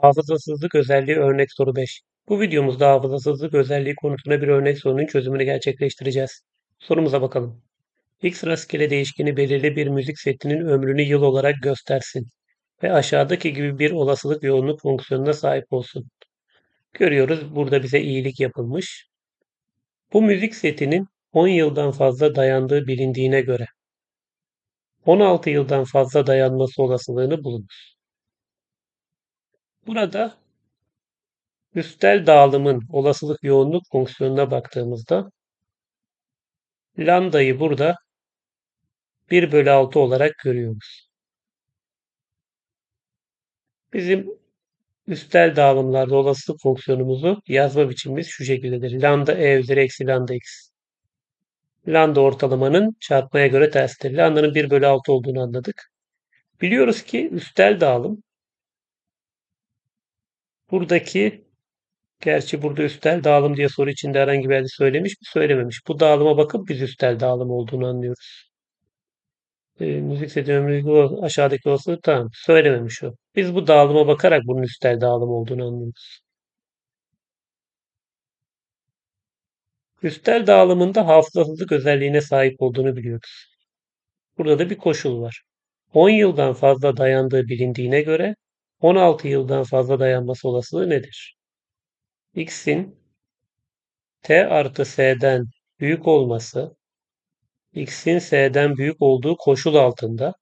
Hafızasızlık özelliği örnek soru 5. Bu videomuzda hafızasızlık özelliği konusunda bir örnek sorunun çözümünü gerçekleştireceğiz. Sorumuza bakalım. X rastgele değişkeni belirli bir müzik setinin ömrünü yıl olarak göstersin ve aşağıdaki gibi bir olasılık yoğunluk fonksiyonuna sahip olsun. Görüyoruz burada bize iyilik yapılmış. Bu müzik setinin 10 yıldan fazla dayandığı bilindiğine göre 16 yıldan fazla dayanması olasılığını bulunuz. Burada üstel dağılımın olasılık yoğunluk fonksiyonuna baktığımızda lambdayı burada 1 bölü 6 olarak görüyoruz. Bizim üstel dağılımlarda olasılık fonksiyonumuzu yazma biçimimiz şu şekildedir. Lambda e üzeri eksi lambda x. Lambda ortalamanın çarpmaya göre tersidir. Lambda'nın 1 bölü 6 olduğunu anladık. Biliyoruz ki üstel dağılım buradaki gerçi burada üstel dağılım diye soru içinde herhangi bir yerde söylemiş mi söylememiş. Bu dağılıma bakıp biz üstel dağılım olduğunu anlıyoruz. E, müzik ömrü aşağıdaki olasılık tamam söylememiş o. Biz bu dağılıma bakarak bunun üstel dağılım olduğunu anlıyoruz. Üstel dağılımında hafızasızlık özelliğine sahip olduğunu biliyoruz. Burada da bir koşul var. 10 yıldan fazla dayandığı bilindiğine göre 16 yıldan fazla dayanması olasılığı nedir? X'in T artı S'den büyük olması X'in S'den büyük olduğu koşul altında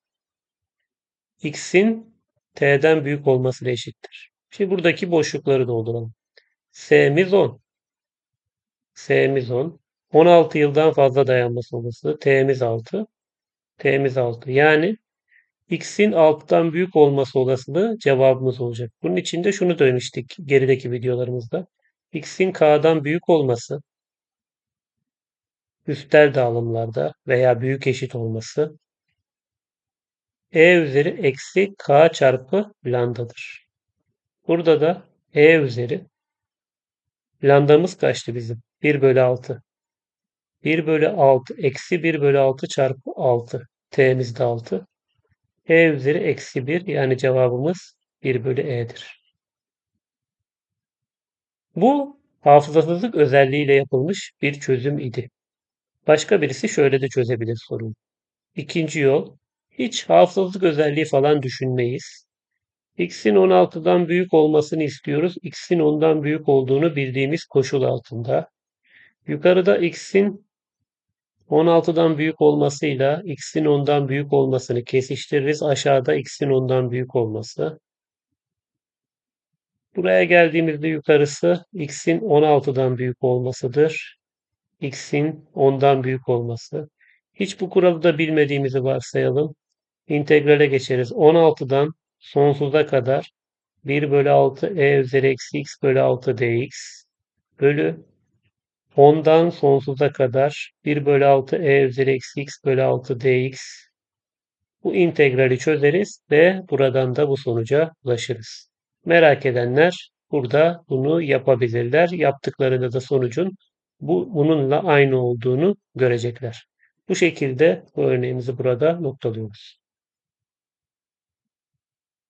X'in T'den büyük olması eşittir. Şimdi buradaki boşlukları dolduralım. S'miz 10. S'miz 10. 16 yıldan fazla dayanması olasılığı. T'miz 6. T'miz 6. Yani X'in 6'dan büyük olması olasılığı cevabımız olacak. Bunun için de şunu demiştik gerideki videolarımızda. X'in K'dan büyük olması üstel dağılımlarda veya büyük eşit olması e üzeri eksi k çarpı lambdadır. Burada da e üzeri lambdamız kaçtı bizim? 1 bölü 6. 1 bölü 6 eksi 1 bölü 6 çarpı 6. T'miz de 6. E üzeri eksi 1 yani cevabımız 1 bölü E'dir. Bu hafızasızlık özelliğiyle yapılmış bir çözüm idi. Başka birisi şöyle de çözebilir sorunu. İkinci yol hiç hafızasızlık özelliği falan düşünmeyiz. X'in 16'dan büyük olmasını istiyoruz. X'in 10'dan büyük olduğunu bildiğimiz koşul altında. Yukarıda X'in 16'dan büyük olmasıyla X'in 10'dan büyük olmasını kesiştiririz. Aşağıda X'in 10'dan büyük olması. Buraya geldiğimizde yukarısı X'in 16'dan büyük olmasıdır. X'in 10'dan büyük olması. Hiç bu kuralı da bilmediğimizi varsayalım. İntegrale geçeriz. 16'dan sonsuza kadar 1 bölü 6 e üzeri eksi x bölü 6 dx bölü 10'dan sonsuza kadar 1 bölü 6 e üzeri eksi x bölü 6 dx bu integrali çözeriz ve buradan da bu sonuca ulaşırız. Merak edenler burada bunu yapabilirler. Yaptıklarında da sonucun bu bununla aynı olduğunu görecekler. Bu şekilde bu örneğimizi burada noktalıyoruz.